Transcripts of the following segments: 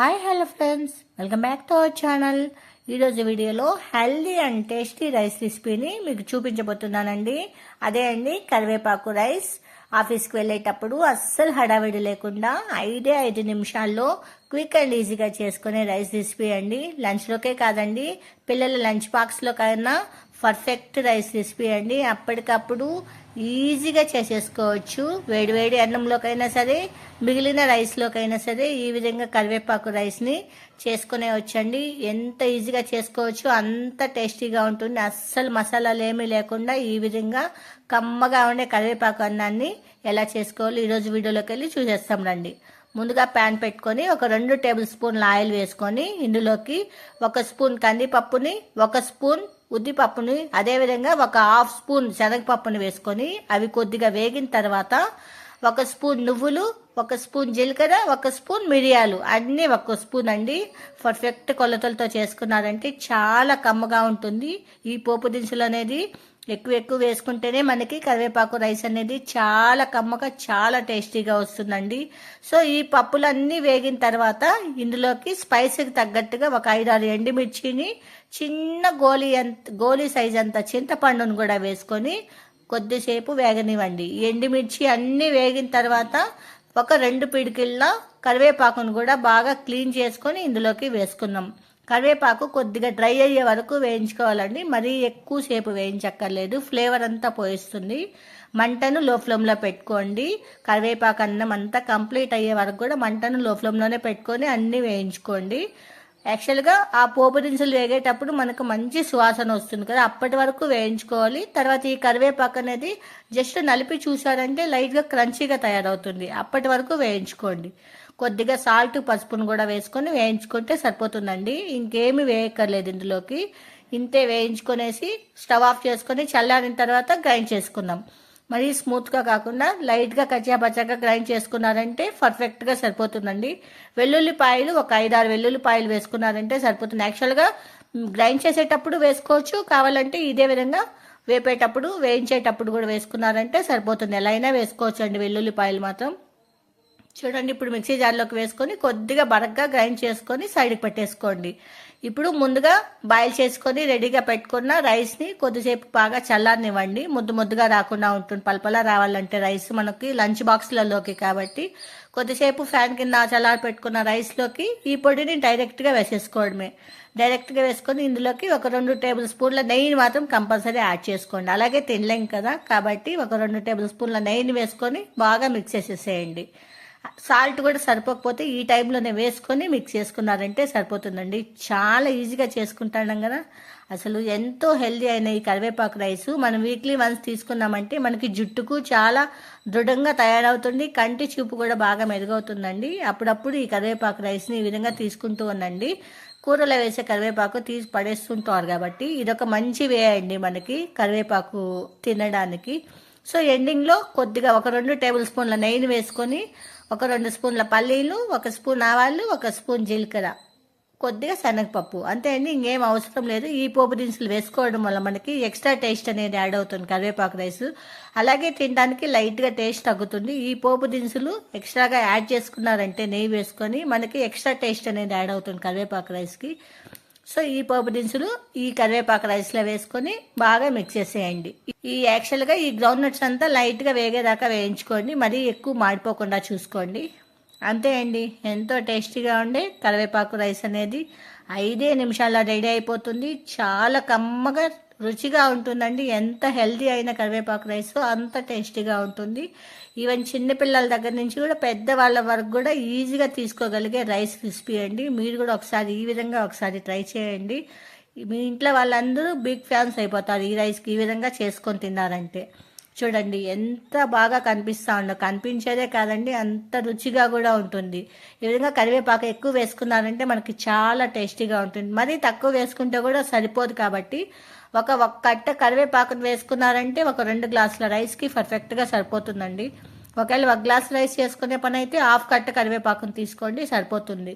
Hi hello friends welcome back to our channel ఈరోజు వీడియోలో healthy and tasty rice రెసిపీని మీకు చూపించబోతున్నానండి. అదే అండి కరివేపాకు రైస్. ఆఫీస్కి వెళ్ళేటప్పుడు అస్సలు హడావిడి లేకుండా ఐదే ఐదు నిమిషాల్లో క్విక్ అండ్ ఈజీగా చేసుకునే రైస్ రెసిపీ అండి. లంచ్లోకే కాదండి పిల్లల లంచ్ బాక్స్లో కన్నా పర్ఫెక్ట్ రైస్ రెసిపీ అండి. అప్పటికప్పుడు ఈజీగా చేసేసుకోవచ్చు. వేడివేడి అన్నంలోకైనా సరే మిగిలిన రైస్లోకైనా సరే ఈ విధంగా కరివేపాకు రైస్ని చేసుకునే వచ్చండి ఎంత ఈజీగా చేసుకోవచ్చు అంత టేస్టీగా ఉంటుంది. అస్సలు మసాలాలు ఏమీ లేకుండా ఈ విధంగా కమ్మగా ఉండే కరివేపాకు అన్నాన్ని ఎలా చేసుకోవాలి ఈరోజు వీడియోలోకి వెళ్ళి చూసేస్తాం రండి. ముందుగా ప్యాన్ పెట్టుకొని ఒక రెండు టేబుల్ స్పూన్ల ఆయిల్ వేసుకొని ఇందులోకి ఒక స్పూన్ కందిపప్పుని ఒక స్పూన్ ఉద్దిపప్పుని అదేవిధంగా ఒక హాఫ్ స్పూన్ శనగపప్పుని వేసుకొని అవి కొద్దిగా వేగిన తర్వాత ఒక స్పూన్ నువ్వులు ఒక స్పూన్ జీలకర్ర ఒక స్పూన్ మిరియాలు అన్నీ ఒక స్పూన్ అండి. పర్ఫెక్ట్ కొలతలతో చేసుకున్నారంటే చాలా కమ్మగా ఉంటుంది ఈ పోపు దినుసులు అనేది. ఎక్కువ ఎక్కువ వేసుకుంటేనే మనకి కరివేపాకు రైస్ అనేది చాలా కమ్మగా చాలా టేస్టీగా వస్తుందండి. సో ఈ పప్పులన్నీ వేగిన తర్వాత ఇందులోకి స్పైసీకి తగ్గట్టుగా ఒక ఐదారు ఎండుమిర్చిని చిన్న గోలీ అంత గోలీ సైజ్ అంత చింతపండును కూడా వేసుకొని కొద్దిసేపు వేగనివ్వండి. ఎండుమిర్చి అన్నీ వేగిన తర్వాత ఒక రెండు పిడికిళ్ళ కరివేపాకును కూడా బాగా క్లీన్ చేసుకొని ఇందులోకి వేసుకున్నాం కరివేపాకు కొద్దిగా డ్రై అయ్యే వరకు వేయించుకోవాలండి. మరీ ఎక్కువసేపు వేయించక్కర్లేదు. ఫ్లేవర్ అంతా పోయిస్తుంది. మంటను లో ఫ్లేమ్లో పెట్టుకోండి. కరివేపాకు అన్నం అంతా కంప్లీట్ అయ్యే వరకు కూడా మంటను లో ఫ్లేమ్లోనే పెట్టుకొని అన్నీ వేయించుకోండి. యాక్చువల్గా ఆ పోపు దినుసులు వేగేటప్పుడు మనకు మంచి సువాసన వస్తుంది కదా. అప్పటి వరకు వేయించుకోవాలి. తర్వాత ఈ కరివేపాకు అనేది జస్ట్ నలిపి చూసారంటే లైట్గా క్రంచీగా తయారవుతుంది. అప్పటి వరకు వేయించుకోండి. కొద్దిగా సాల్ట్ పసుపును కూడా వేసుకొని వేయించుకుంటే సరిపోతుందండి. ఇంకేమి వేయక్కర్లేదు ఇందులోకి. ఇంతే వేయించుకొనేసి స్టవ్ ఆఫ్ చేసుకొని చల్లారిన తర్వాత గ్రైండ్ చేసుకుందాం. మరీ స్మూత్గా కాకుండా లైట్గా కచ్చాపచ్చాగా గ్రైండ్ చేసుకున్నారంటే పర్ఫెక్ట్గా సరిపోతుందండి. వెల్లుల్లిపాయలు ఒక ఐదారు వెల్లుల్లిపాయలు వేసుకున్నారంటే సరిపోతుంది. యాక్చువల్గా గ్రైండ్ చేసేటప్పుడు వేసుకోవచ్చు. కావాలంటే ఇదే విధంగా వేపేటప్పుడు వేయించేటప్పుడు కూడా వేసుకున్నారంటే సరిపోతుంది. ఎలా అయినా వేసుకోవచ్చు అండి వెల్లుల్లిపాయలు మాత్రం. చూడండి ఇప్పుడు మిక్సీ జార్లోకి వేసుకొని కొద్దిగా బరగ్గా గ్రైండ్ చేసుకొని సైడ్కి పెట్టేసుకోండి. ఇప్పుడు ముందుగా బాయిల్ చేసుకొని రెడీగా పెట్టుకున్న రైస్ని కొద్దిసేపు బాగా చల్లారనివ్వండి. ముద్దు ముద్దుగా రాకుండా ఉంటుంది. పలపలా రావాలంటే రైస్ మనకి లంచ్ బాక్స్లలోకి కాబట్టి కొద్దిసేపు ఫ్యాన్ కింద చల్లారి పెట్టుకున్న రైస్లోకి ఈ పొడిని డైరెక్ట్గా వేసేసుకోవడమే. డైరెక్ట్గా వేసుకొని ఇందులోకి ఒక రెండు టేబుల్ స్పూన్ల నెయ్యిని మాత్రం కంపల్సరీ యాడ్ చేసుకోండి. అలాగే తినలేం కదా కాబట్టి ఒక రెండు టేబుల్ స్పూన్ల నెయ్యిని వేసుకొని బాగా మిక్స్ చేసేసేయండి. సాల్ట్ కూడా సరిపోకపోతే ఈ టైంలోనే వేసుకొని మిక్స్ చేసుకున్నారంటే సరిపోతుందండి. చాలా ఈజీగా చేసుకుంటాం కదా. అసలు ఎంతో హెల్దీ అయిన ఈ కరివేపాకు రైస్ మనం వీక్లీ వన్స్ తీసుకున్నామంటే మనకి జుట్టుకు చాలా దృఢంగా తయారవుతుంది. కంటి చూపు కూడా బాగా మెరుగవుతుందండి. అప్పుడప్పుడు ఈ కరివేపాకు రైస్ని ఈ విధంగా తీసుకుంటూ ఉండండి. కూరలో వేసే కరివేపాకు తీసి పడేస్తుంటారు కాబట్టి ఇదొక మంచి వే అండి మనకి కరివేపాకు తినడానికి. సో ఎండింగ్లో కొద్దిగా ఒక రెండు టేబుల్ స్పూన్ల నెయ్యిని వేసుకొని ఒక రెండు స్పూన్ల పల్లీలు ఒక స్పూన్ ఆవాలు ఒక స్పూన్ జీలకర్ర. కొద్దిగా శనగపప్పు. అంతే అండి ఇంకేం అవసరం లేదు. ఈ పోపు దినుసులు వేసుకోవడం వల్ల మనకి ఎక్స్ట్రా టేస్ట్ అనేది యాడ్ అవుతుంది కరివేపాకు రైస్. అలాగే తినడానికి లైట్గా టేస్ట్ తగ్గుతుంది. ఈ పోపు దినుసులు ఎక్స్ట్రాగా యాడ్ చేసుకున్నారంటే నెయ్యి వేసుకొని మనకి ఎక్స్ట్రా టేస్ట్ అనేది యాడ్ అవుతుంది కరివేపాకు రైస్కి. సో ఈ పోపు దినుసులు ఈ కరివేపాకు రైస్లో వేసుకొని బాగా మిక్స్ చేసేయండి. ఈ యాక్చువల్గా ఈ గ్రౌండ్ నట్స్ అంతా లైట్గా వేగేదాకా వేయించుకోండి. మరీ ఎక్కువ మాడిపోకుండా చూసుకోండి. అంతే అండి. ఎంతో టేస్టీగా ఉండే కరివేపాకు రైస్ అనేది ఐదే నిమిషాల్లో రెడీ అయిపోతుంది. చాలా కమ్మగా రుచిగా ఉంటుందండి. ఎంత హెల్దీ అయిన కరివేపాకు రైస్ అంత టేస్టీగా ఉంటుంది. ఈవెన్ చిన్నపిల్లల దగ్గర నుంచి కూడా పెద్దవాళ్ళ వరకు కూడా ఈజీగా తీసుకోగలిగే రైస్ రెసిపీ అండి. మీరు కూడా ఒకసారి ఈ విధంగా ఒకసారి ట్రై చేయండి. మీ ఇంట్లో వాళ్ళందరూ బిగ్ ఫ్యాన్స్ అయిపోతారు ఈ రైస్కి ఈ విధంగా చేసుకొని తిన్నారంటే. చూడండి ఎంత బాగా కనిపిస్తూ ఉండో కనిపించేదే కాదండి అంత రుచిగా కూడా ఉంటుంది. ఈ విధంగా కరివేపాకు ఎక్కువ వేసుకున్నారంటే మనకి చాలా టేస్టీగా ఉంటుంది. మరీ తక్కువ వేసుకుంటే కూడా సరిపోదు కాబట్టి ఒక ఒక కట్ట కరివేపాకును వేసుకున్నారంటే ఒక రెండు గ్లాసుల రైస్కి పర్ఫెక్ట్గా సరిపోతుందండి. ఒకవేళ ఒక గ్లాస్ రైస్ చేసుకునే పని అయితే హాఫ్ కట్ట కరివేపాకును తీసుకోండి సరిపోతుంది.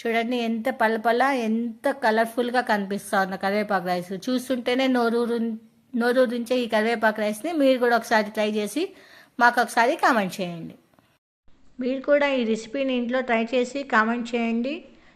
చూడండి ఎంత పల్లపల్ల ఎంత కలర్ఫుల్గా కనిపిస్తా ఉన్న కరివేపాకు రైస్ చూస్తుంటేనే నోరూరు నోరూరించే ఈ కరివేపాకు రైస్ని మీరు కూడా ఒకసారి ట్రై చేసి మాకు ఒకసారి కామెంట్ చేయండి. మీరు కూడా ఈ రెసిపీని ఇంట్లో ట్రై చేసి కామెంట్ చేయండి.